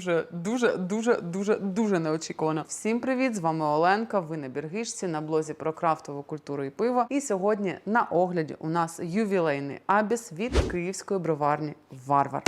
дуже, дуже, дуже, дуже, дуже неочікувано. Всім привіт! З вами Оленка. Ви на Біргишці на блозі про крафтову культуру і пиво. І сьогодні на огляді у нас ювілейний абіс від київської броварні Варвар.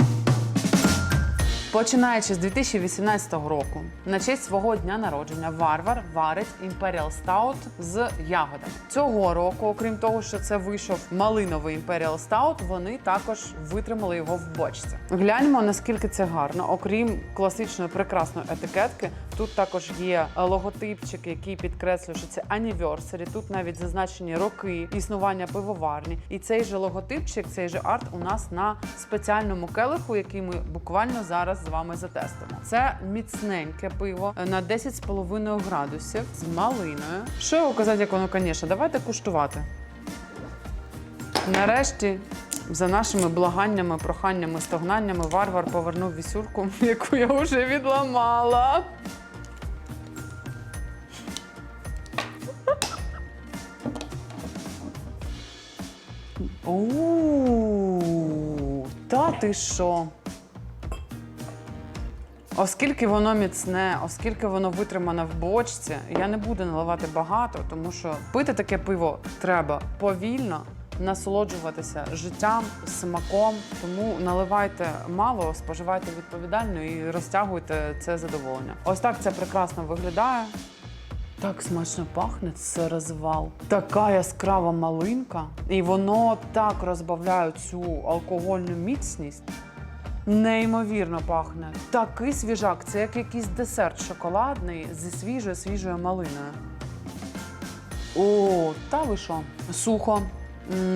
Починаючи з 2018 року, на честь свого дня народження Варвар варить Imperial Stout з ягодами. Цього року, окрім того, що це вийшов малиновий Imperial Stout, вони також витримали його в бочці. Гляньмо, наскільки це гарно. Окрім класичної прекрасної етикетки, тут також є логотипчик, який підкреслює, що це anniversary. Тут навіть зазначені роки існування пивоварні. І цей же логотипчик, цей же арт у нас на спеціальному келиху, який ми буквально зараз з вами затестимо. Це міцненьке пиво е, на 10,5 градусів з малиною. Що його казати, як воно, звісно, давайте куштувати. Нарешті, за нашими благаннями, проханнями, стогнаннями, варвар повернув вісюрку, яку я вже відламала. У, Та ти що? Оскільки воно міцне, оскільки воно витримане в бочці, я не буду наливати багато, тому що пити таке пиво треба повільно, насолоджуватися життям, смаком. Тому наливайте мало, споживайте відповідально і розтягуйте це задоволення. Ось так це прекрасно виглядає. Так смачно пахне, це розвал. Така яскрава малинка, і воно так розбавляє цю алкогольну міцність. Неймовірно пахне. Такий свіжак, це як якийсь десерт шоколадний зі свіжою свіжою малиною. О, та ви що? Сухо.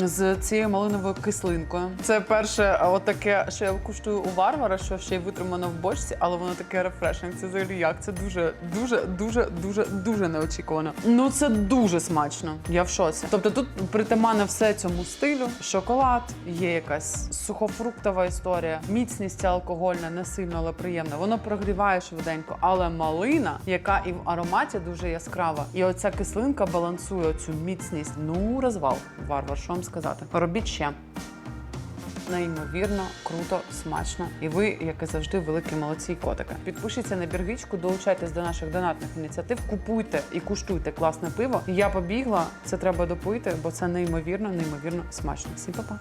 З цією малиновою кислинкою. Це перше, отаке, що я куштую у варвара, що ще й витримано в бочці, але воно таке рефрешинг. Це взагалі як? Це дуже, дуже, дуже, дуже, дуже неочікувано. Ну це дуже смачно. Я в шоці. Тобто тут притаманне все цьому стилю. Шоколад, є якась сухофруктова історія, міцність алкогольна, не сильно, але приємна. Воно прогріває швиденько. Але малина, яка і в ароматі дуже яскрава, і оця кислинка балансує цю міцність. Ну, розвал. Варвар, що вам сказати? Робіть ще. Неймовірно, круто, смачно. І ви, як і завжди, великі молодці і котики. Підпишіться на біргічку, долучайтесь до наших донатних ініціатив, купуйте і куштуйте класне пиво. Я побігла, це треба допити, бо це неймовірно, неймовірно смачно. Всім па-па!